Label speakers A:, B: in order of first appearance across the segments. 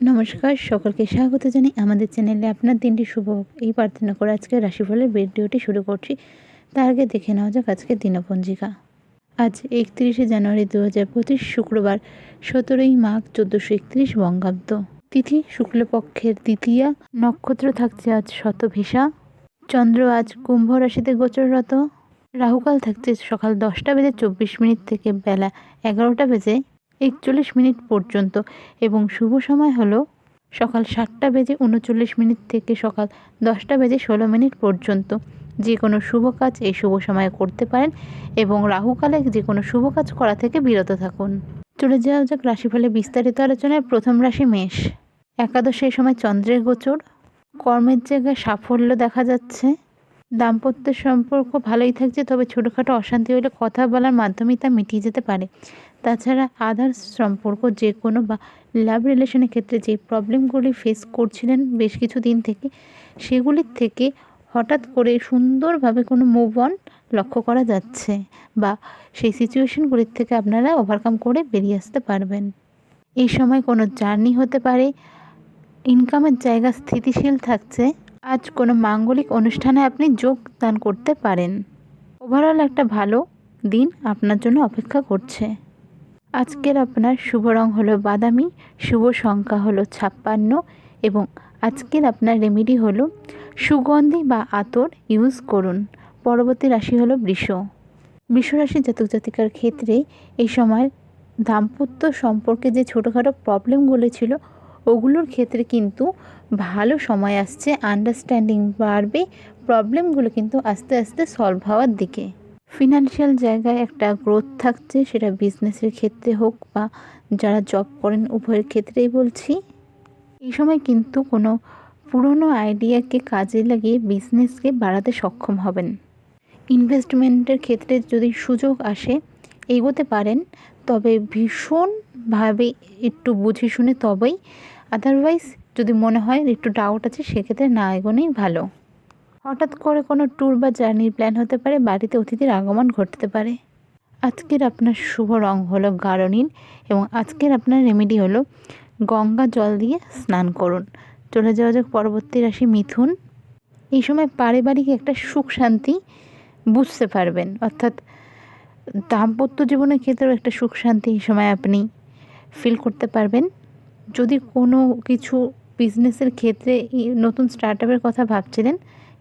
A: নমস্কার, সকলকে স্বাগত জানাই আমাদের চ্যানেলে। আপনার দিনটি শুভ এই প্রার্থনা করে আজকে রাশিফলের ভিডিওটি শুরু করছি। তার আগে দেখে নেওয়া যাক আজকে দিনপঞ্জিকা। আজ একত্রিশে জানুয়ারি দু হাজার পঁচিশ, শুক্রবার, সতেরোই মাঘ চোদ্দোশো একত্রিশ বঙ্গাব্দ। তিথি, শুক্লপক্ষের দ্বিতীয়া। নক্ষত্র থাকছে আজ শতভিসা। চন্দ্র আজ কুম্ভ রাশিতে গোচররত। রাহুকাল থাকছে সকাল দশটা বেজে চব্বিশ মিনিট থেকে বেলা এগারোটা বেজে একচল্লিশ মিনিট পর্যন্ত এবং শুভ সময় হলো সকাল সাতটা বেজে উনচল্লিশ মিনিট থেকে সকাল দশটা বেজে ষোলো মিনিট পর্যন্ত। যে কোনো শুভ কাজ এই শুভ সময়ে করতে পারেন এবং রাহুকালে যে কোনো শুভ কাজ করা থেকে বিরত থাকুন। চলে যাওয়া যাক রাশিফলে বিস্তারিত আলোচনায় প্রথম রাশি মেষ। একাদশে সময় চন্দ্রের গোচর। কর্মের জায়গায় সাফল্য দেখা যাচ্ছে। দাম্পত্য সম্পর্ক ভালোই থাকছে, তবে ছোটোখাটো অশান্তি হলে কথা বলার মাধ্যমেই তা মিটিয়ে যেতে পারে। তাছাড়া আদার্স সম্পর্ক যে কোনো বা লাভ রিলেশনের ক্ষেত্রে যে প্রবলেমগুলি ফেস করছিলেন বেশ কিছু দিন থেকে, সেগুলির থেকে হঠাৎ করে সুন্দরভাবে কোনো মুভ অন লক্ষ্য করা যাচ্ছে বা সেই সিচুয়েশনগুলির থেকে আপনারা ওভারকাম করে বেরিয়ে আসতে পারবেন। এই সময় কোনো জার্নি হতে পারে ইনকামের জায়গা স্থিতিশীল থাকছে আজ কোনো মাঙ্গলিক অনুষ্ঠানে আপনি যোগদান করতে পারেন। ওভারঅল একটা ভালো দিন আপনার জন্য অপেক্ষা করছে। আজকের আপনার শুভ রং হলো বাদামি, শুভ সংখ্যা হলো ছাপ্পান্ন এবং আজকের আপনার রেমেডি হলো সুগন্ধি বা আতর ইউজ করুন। পরবর্তী রাশি হলো বৃষ। রাশির জাতক জাতিকার ক্ষেত্রে এই সময় দাম্পত্য সম্পর্কে যে ছোটোখাটো প্রবলেমগুলো ছিল ওগুলোর ক্ষেত্রে কিন্তু ভালো সময় আসছে আন্ডারস্ট্যান্ডিং বাড়বে প্রবলেমগুলো কিন্তু আস্তে আস্তে সলভ হওয়ার দিকে। ফিনান্সিয়াল জায়গায় একটা গ্রোথ থাকছে, সেটা বিজনেসের ক্ষেত্রে হোক বা যারা জব করেন উভয়ের ক্ষেত্রেই বলছি। এই সময় কিন্তু কোনো পুরনো আইডিয়াকে কাজে লাগিয়ে বিজনেসকে বাড়াতে সক্ষম হবেন। ইনভেস্টমেন্টের ক্ষেত্রে যদি সুযোগ আসে, এগোতে পারেন, তবে ভীষণভাবে একটু বুঝে শুনে তবেই। আদারওয়াইজ যদি মনে হয় একটু ডাউট আছে, সেক্ষেত্রে না এগোনোই ভালো। হঠাৎ করে কোনো ট্যুর বা জার্নির প্ল্যান হতে পারে, বাড়িতে অতিথির আগমন ঘটতে পারে। আজকের আপনার শুভ রং হলো গাঢ় নীল এবং আজকের আপনার রেমেডি হলো গঙ্গা জল দিয়ে স্নান করুন। চলে যাওয়া যাক পরবর্তী রাশি মিথুন। এই সময় পারিবারিক একটা সুখ শান্তি বুঝতে পারবেন। অর্থাৎ দাম্পত্য জীবনের ক্ষেত্রেও একটা সুখ শান্তি এই সময় আপনি ফিল করতে পারবেন। যদি কোনো কিছু বিজনেসের ক্ষেত্রে নতুন স্টার্ট আপের কথা ভাবছিলেন,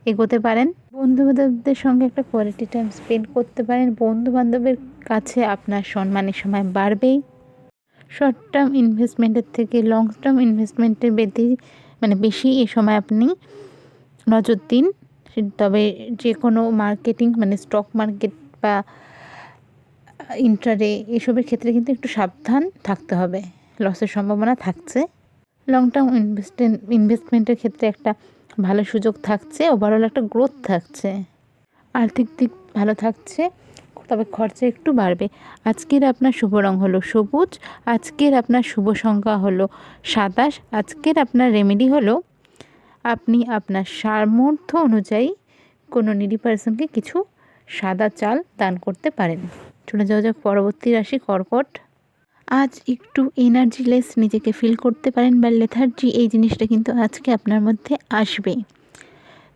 A: এগোতে পারেন। বন্ধু বান্ধবদের সঙ্গে একটা কোয়ালিটি টাইম স্পেন্ড করতে পারেন। বন্ধু বান্ধবের কাছে আপনার সম্মানের সময় বাড়বেই। শর্ট টার্ম ইনভেস্টমেন্টের থেকে লং টার্ম ইনভেস্টমেন্টের বেশি মানে বেশি এই সময় আপনি নজর দিন। তবে যে কোনো মার্কেটিং মানে স্টক মার্কেট বা ইন্টারে এসবের ক্ষেত্রে কিন্তু একটু সাবধান থাকতে হবে। লসের সম্ভাবনা থাকছে। লং টার্ম ইনভেস্টেন ইনভেস্টমেন্টের ক্ষেত্রে একটা ভালো সুযোগ থাকছে ওভারঅল একটা গ্রোথ থাকছে। আর্থিক দিক ভালো থাকছে, তবে খরচা একটু বাড়বে। আজকের আপনার শুভ রং হলো সবুজ, আজকের আপনার শুভ সংখ্যা হলো সাতাশ, আজকের আপনার রেমেডি হলো আপনি আপনার সামর্থ্য অনুযায়ী কোনো নিডি পার্সনকে কিছু সাদা চাল দান করতে পারেন। চলে যাওয়া যাক পরবর্তী রাশি কর্কট। আজ একটু এনার্জিলেস নিজেকে ফিল করতে পারেন বা লেথার্জি এই জিনিসটা কিন্তু আজকে আপনার মধ্যে আসবে।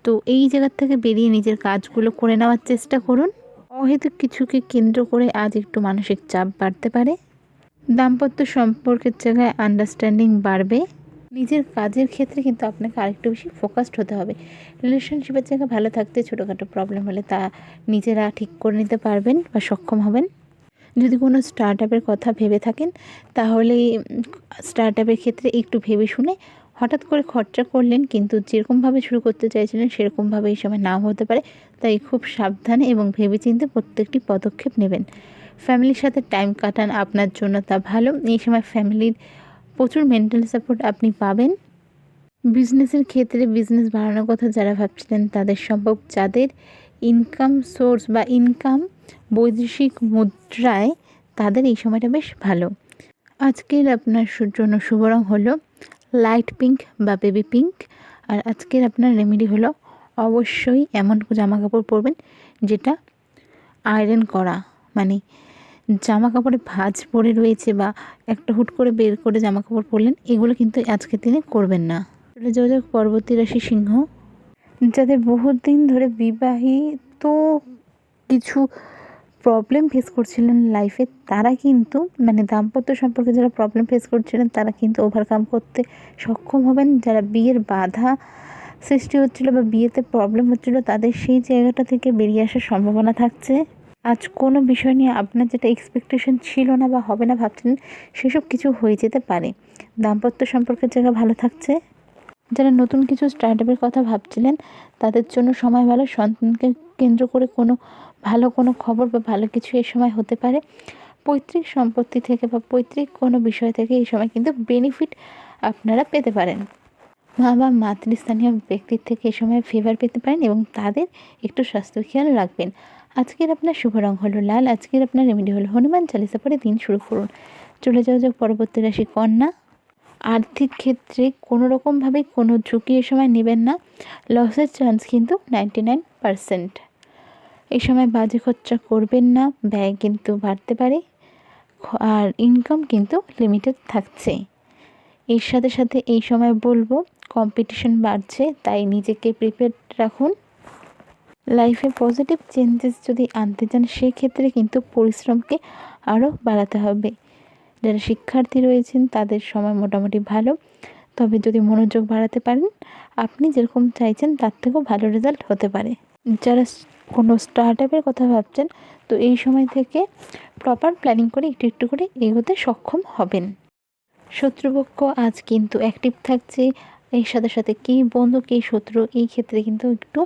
A: তো এই জায়গার থেকে বেরিয়ে নিজের কাজগুলো করে নেওয়ার চেষ্টা করুন। অহেতুক কিছুকে কেন্দ্র করে আজ একটু মানসিক চাপ বাড়তে পারে। দাম্পত্য সম্পর্কের জায়গায় আন্ডারস্ট্যান্ডিং বাড়বে। নিজের কাজের ক্ষেত্রে কিন্তু আপনাকে আরেকটু বেশি ফোকাসড হতে হবে। রিলেশনশিপের জায়গায় ভালো থাকতে ছোটোখাটো প্রবলেম হলে তা নিজেরা ঠিক করে নিতে পারবেন বা সক্ষম হবেন। যদি কোনো স্টার্ট আপের কথা ভেবে থাকেন, তাহলে স্টার্ট আপের ক্ষেত্রে একটু ভেবে শুনে হঠাৎ করে খরচা করলেন কিন্তু যেরকমভাবে শুরু করতে চাইছিলেন, সেরকমভাবে এই সময় নাও হতে পারে। তাই খুব সাবধানে এবং ভেবেচিন্তে প্রত্যেকটি পদক্ষেপ নেবেন। ফ্যামিলির সাথে টাইম কাটান আপনার জন্য তা ভালো। এই সময় ফ্যামিলির প্রচুর মেন্টাল সাপোর্ট আপনি পাবেন। বিজনেসের ক্ষেত্রে বিজনেস বাড়ানোর কথা যারা ভাবছিলেন, তাদের সম্ভব যাদের ইনকাম সোর্স বা ইনকাম বৈদেশিক মুদ্রায়, তাদের এই সময়টা বেশ ভালো। আজকের আপনার জন্য শুভ রং হলো লাইট পিঙ্ক বা বেবি পিঙ্ক আর আজকের আপনার রেমেডি হলো অবশ্যই এমন জামা কাপড় পরবেন যেটা আয়রন করা। মানে জামা কাপড়ে ভাঁজ পড়ে রয়েছে বা একটা হুট করে বের করে জামা কাপড় পরলেন, এগুলো কিন্তু আজকের দিনে করবেন না। যাওয়া যাক পরবর্তী রাশি সিংহ। যাদের বহুত দিন ধরে বিবাহিত কিছু প্রবলেম ফেস করছিলেন লাইফে তারা কিন্তু মানে দাম্পত্য সম্পর্কে যারা প্রবলেম ফেস করছিলেন, তারা কিন্তু ওভারকাম করতে সক্ষম হবেন। যারা বিয়ের বাধা সৃষ্টি হচ্ছিল বা বিয়েতে প্রবলেম হচ্ছিল, তাদের সেই জায়গাটা থেকে বেরিয়ে আসার সম্ভাবনা থাকছে। আজ কোনো বিষয় নিয়ে আপনার যেটা এক্সপেকটেশন ছিল না বা হবে না ভাবছিলেন সেসব কিছু হয়ে যেতে পারে। দাম্পত্য সম্পর্কের জায়গা ভালো থাকছে। যারা নতুন কিছু স্টার্টআপের কথা ভাবছিলেন, তাদের জন্য সময় ভালো, সন্তানকে কেন্দ্র করে কোনো ভালো কোনো খবর বা ভালো কিছু এ সময় হতে পারে। পৈতৃক সম্পত্তি থেকে বা পৈতৃক কোনো বিষয় থেকে এই সময় কিন্তু বেনিফিট আপনারা পেতে পারেন। মা বা মাতৃস্থানীয় ব্যক্তির থেকে এই সময় ফেভার পেতে পারেন এবং তাদের একটু স্বাস্থ্য খেয়াল রাখবেন। আজকের আপনার শুভ রং হলো লাল, আজকের আপনার রেমেডি হলো হনুমান চালিসা পরে দিন শুরু করুন। চলে যাওয়া যাক পরবর্তী রাশি কন্যা। আর্থিক ক্ষেত্রে কোনো রকমভাবে কোনো ঝুঁকি এ সময় নেবেন না। লসের চান্স কিন্তু নাইনটি নাইন পারসেন্ট এই সময় বাজে খরচা করবেন না, ব্যয় কিন্তু বাড়তে পারে। আর ইনকাম কিন্তু লিমিটেড থাকছে। এর সাথে সাথে এই সময় বলব কম্পিটিশন বাড়ছে, তাই নিজেকে প্রিপেয়ার রাখুন। লাইফে পজিটিভ চেঞ্জেস যদি আনতে চান, সেক্ষেত্রে কিন্তু পরিশ্রমকে আরও বাড়াতে হবে। যারা শিক্ষার্থী রয়েছেন, তাদের সময় মোটামুটি ভালো। তবে যদি মনোযোগ বাড়াতে পারেন, আপনি যেরকম চাইছেন, তার থেকেও ভালো রেজাল্ট হতে পারে। যারা কোনো স্টার্ট আপের কথা ভাবছেন, তো এই সময় থেকে প্রপার প্ল্যানিং করে একটু একটু করে এগোতে সক্ষম হবেন। শত্রুপক্ষ আজ কিন্তু অ্যাক্টিভ থাকছে। এর সাথে সাথে কী বন্ধু, কী শত্রু, এই ক্ষেত্রে কিন্তু একটু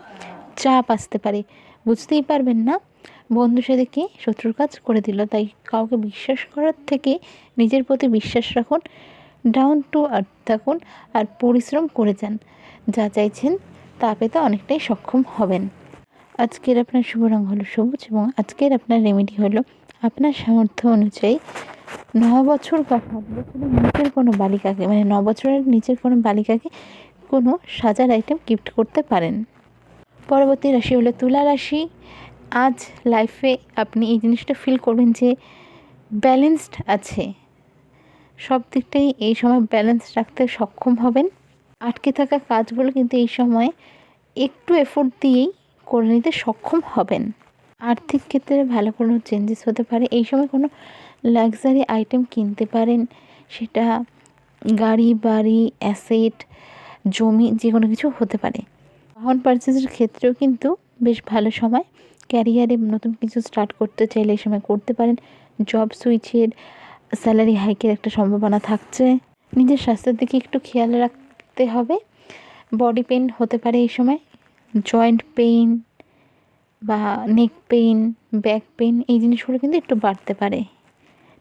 A: চাপ আসতে পারে। বুঝতেই পারবেন না? বন্ধু সাথে কি শত্রুর কাজ করে দিল, তাই কাউকে বিশ্বাস করার থেকে নিজের প্রতি বিশ্বাস রাখুন ডাউন টু আর্থ থাকুন আর পরিশ্রম করে যান। যা চাইছেন তা পেতে অনেকটাই সক্ষম হবেন। আজকের আপনার শুভ রং হলো সবুজ এবং আজকের আপনার রেমেডি হলো আপনার সামর্থ্য অনুযায়ী ন বছর বা সাত বছরের নিচের কোনো বালিকাকে মানে ন বছরের নিচের কোনো বালিকাকে কোনো সাজার আইটেম গিফট করতে পারেন। পরবর্তী রাশি হলো তুলা রাশি। আজ লাইফে আপনি এই জিনিসটা ফিল করবেন যে ব্যালেন্সড আছে। সব দিকটাই এই সময় ব্যালেন্স রাখতে সক্ষম হবেন। আটকে থাকা কাজগুলো কিন্তু এই সময় একটু এফোর্ট দিয়েই করে নিতে সক্ষম হবেন। আর্থিক ক্ষেত্রে ভালো কোনো চেঞ্জেস হতে পারে। এই সময় কোনো লাক্সারি আইটেম কিনতে পারেন। সেটা গাড়ি, বাড়ি অ্যাসেট জমি যে কোনো কিছু হতে পারে। বাহন পারচেজের ক্ষেত্রেও কিন্তু বেশ ভালো সময়। ক্যারিয়ারে নতুন কিছু স্টার্ট করতে চাইলে এই সময় করতে পারেন। জব সুইচের স্যালারি হাইকের একটা সম্ভাবনা থাকছে। নিজের স্বাস্থ্যের দিকে একটু খেয়াল রাখতে হবে। বডি পেন হতে পারে এই সময়। জয়েন্ট পেইন বা নেক পেইন ব্যাক পেইন এই জিনিসগুলো কিন্তু একটু বাড়তে পারে।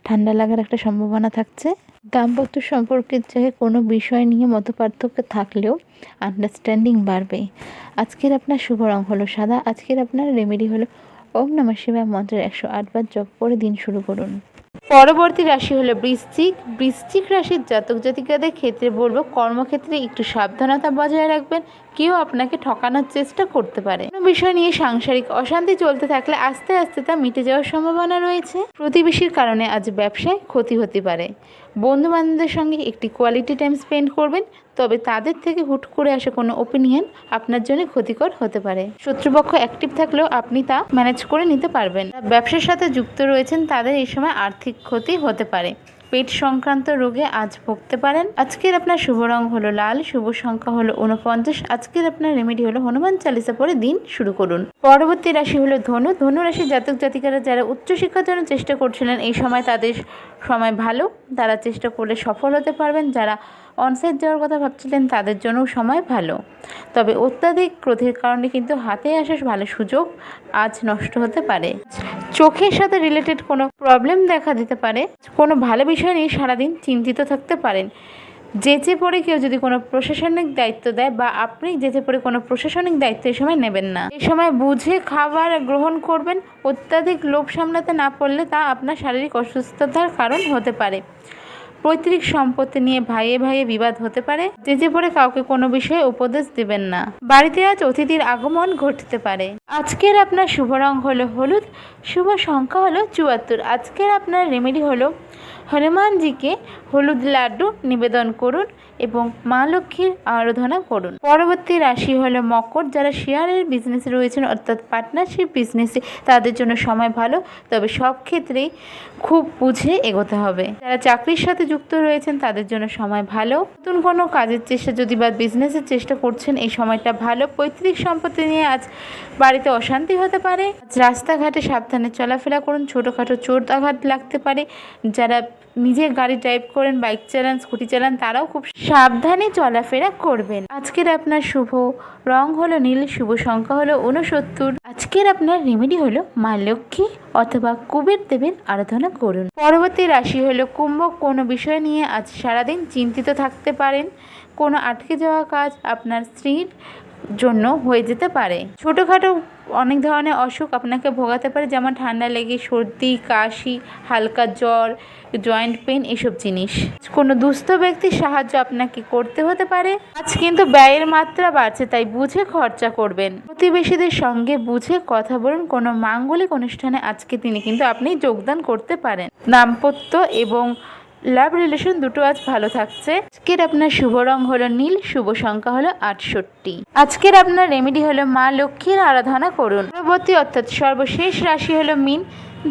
A: ঠান্ডা লাগার একটা সম্ভাবনা থাকছে। দাম্পত্য সম্পর্কের জায়গায় কোনো বিষয় নিয়ে মত পার্থক্য থাকলেও আন্ডারস্ট্যান্ডিং বাড়বে। আজকের আপনার শুভ রং হলো সাদা, আজকের আপনার রেমেডি হলো ওম নমঃ শিবায় মন্ত্রের একশো আটবার জপ করে দিন শুরু করুন। পরবর্তী রাশি হলো বৃশ্চিক। বৃশ্চিক রাশির জাতক জাতিকাদের ক্ষেত্রে বলব কর্মক্ষেত্রে একটু সাবধানতা বজায় রাখবেন। কেউ আপনাকে ঠকানোর চেষ্টা করতে পারে। কোনো বিষয় নিয়ে সাংসারিক অশান্তি চলতে থাকলে আস্তে আস্তে তা মিটে যাওয়ার সম্ভাবনা রয়েছে। প্রতিবেশীর কারণে আজ ব্যবসায় ক্ষতি হতে পারে। বন্ধু বান্ধবদের সঙ্গে একটি কোয়ালিটি টাইম স্পেন্ড করবেন, তবে তাদের থেকে হুট করে আসা কোনো ওপিনিয়ন আপনার জন্য ক্ষতিকর হতে পারে। শত্রুপক্ষ অ্যাক্টিভ থাকলেও আপনি তা ম্যানেজ করে নিতে পারবেন। ব্যবসার সাথে যুক্ত রয়েছেন, তাদের এই সময় আর্থিক ক্ষতি হতে পারে। পেট সংক্রান্ত রোগে আজ ভুগতে পারেন। আজকের আপনার শুভ রং হলো লাল, শুভ সংখ্যা হলো উনপঞ্চাশ আজকের আপনার রেমেডি হলো হনুমান চালিসা পরে দিন শুরু করুন। পরবর্তী রাশি হলো ধনু। ধনু রাশির জাতক জাতিকারা যারা উচ্চশিক্ষার জন্য চেষ্টা করছিলেন, এই সময় তাদের সময় ভালো। তারা চেষ্টা করলে সফল হতে পারবেন। যারা অনসাইড যাওয়ার কথা ভাবছিলেন, তাদের জন্যও সময় ভালো। তবে অত্যাধিক ক্রোধের কারণে কিন্তু হাতে আসা ভালো সুযোগ আজ নষ্ট হতে পারে। চোখের সাথে রিলেটেড কোনো প্রবলেম দেখা দিতে পারে। কোনো ভালো বিষয় নিয়ে সারাদিন চিন্তিত থাকতে পারেন। যেচে পড়ে কেউ যদি কোনো প্রশাসনিক দায়িত্ব দেয় বা আপনি যেচে পড়ে কোনো প্রশাসনিক দায়িত্ব এই সময় নেবেন না। এই সময় বুঝে খাবার গ্রহণ করবেন। অত্যাধিক লোভ সামলাতে না পারলে তা আপনার শারীরিক অসুস্থতার কারণ হতে পারে। পৈতৃক সম্পত্তি নিয়ে ভাইয়ে ভাইয়ে বিবাদ হতে পারে যেতে পড়ে কাউকে কোনো বিষয়ে উপদেশ দিবেন না। বাড়িতে আজ অতিথির আগমন ঘটতে পারে। আজকের আপনার শুভ রং হলো হলুদ, শুভ সংখ্যা হলো চুয়াত্তর। আজকের আপনার রেমেডি হলো হনুমানজিকে হলুদ লাড্ডু নিবেদন করুন এবং মা লক্ষ্মীর আরাধনা করুন। পরবর্তী রাশি হলো মকর। যারা শেয়ারের বিজনেসে রয়েছেন, অর্থাৎ পার্টনারশিপ বিজনেসে তাদের জন্য সময় ভালো। তবে সব ক্ষেত্রেই খুব বুঝে এগোতে হবে। যারা চাকরির সাথে যুক্ত রয়েছেন, তাদের জন্য সময় ভালো। নতুন কোনো কাজের চেষ্টা যদি বা বিজনেসের চেষ্টা করছেন, এই সময়টা ভালো। পৈতৃক সম্পত্তি নিয়ে আজ বাড়িতে অশান্তি হতে পারে। রাস্তাঘাটে সাবধানে চলাফেরা করুন। ছোটোখাটো চোট আঘাত লাগতে পারে। যারা নিজে গাড়ি ড্রাইভ করেন বাইক চালান স্কুটি চালান, তারাও খুব সাবধানে চলাফেরা করবেন। আজকের আপনার শুভ রং হলো নীল, শুভ সংখ্যা হলো উনসত্তর আজকের আপনার রেমেডি হলো মা লক্ষ্মী অথবা কুবের দেবের আরাধনা করুন। পরবর্তী রাশি হলো কুম্ভ। কোনো বিষয় নিয়ে আজ সারাদিন চিন্তিত থাকতে পারেন। কোনো আটকে যাওয়া কাজ আপনার স্ত্রীর জন্য হয়ে যেতে পারে। ছোটোখাটো অনেক ধরনের অসুখ আপনাকে ভোগাতে পারে, যেমন ঠান্ডা লেগে সর্দি, কাশি, হালকা জ্বর, জয়েন্ট পেন এসব জিনিস। কোনো দুস্থ ব্যক্তির সাহায্য আপনাকে করতে হতে পারে। আজ কিন্তু ব্যয়ের মাত্রা বাড়ছে, তাই বুঝে খরচা করবেন। প্রতিবেশীদের সঙ্গে বুঝে কথা বলুন। কোনো মাঙ্গলিক অনুষ্ঠানে আজকে তিনি কিন্তু আপনি যোগদান করতে পারেন। দাম্পত্য এবং লাভ রিলেশন দুটো আজ ভালো থাকছে। আজকের আপনার শুভ রং হলো নীল, শুভ সংখ্যা হলো আটষট্টি। আজকের আপনার রেমেডি হলো মা লক্ষ্মীর আরাধনা করুন। পরবর্তী অর্থাৎ সর্বশেষ রাশি হলো মিন,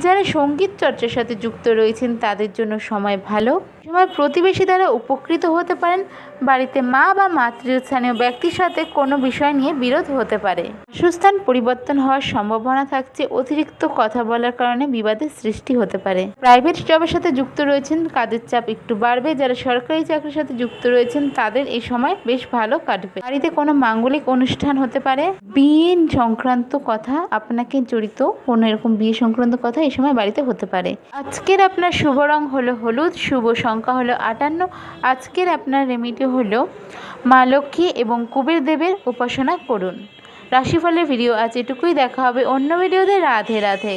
A: যারা সংগীত চর্চার সাথে যুক্ত রয়েছেন, তাদের জন্য সময় ভালো। সময় প্রতিবেশী দ্বারা উপকৃত হতে পারেন। বাড়িতে মা বা মাতৃস্থানীয় ব্যক্তির সাথে কোনো বিষয় নিয়ে বিরোধ হতে পারে। বাসস্থান পরিবর্তন হওয়ার সম্ভাবনা থাকছে, অতিরিক্ত কথা বলার কারণে বিবাদের সৃষ্টি হতে পারে। প্রাইভেট জবের সাথে যুক্ত রয়েছেন, কাজের চাপ একটু বাড়বে। যারা সরকারি চাকরির সাথে যুক্ত রয়েছেন, তাদের এই সময় বেশ ভালো কাটবে। বাড়িতে কোনো মাঙ্গলিক অনুষ্ঠান হতে পারে। বিয়ে সংক্রান্ত কথা, আপনাকে জড়িত কোনো এরকম বিয়ে সংক্রান্ত কথা এই সময় বাড়িতে হতে পারে। আজকের আপনার শুভ রং হলো হলুদ, শুভ সংখ্যা হলো আটান্ন। আজকের আপনার রেমিডি হলো মা লক্ষ্মী এবং কুবের দেবের উপাসনা করুন। রাশিফলের ভিডিও আজ এটুকুই। দেখা হবে অন্য ভিডিওতে রাধে রাধে।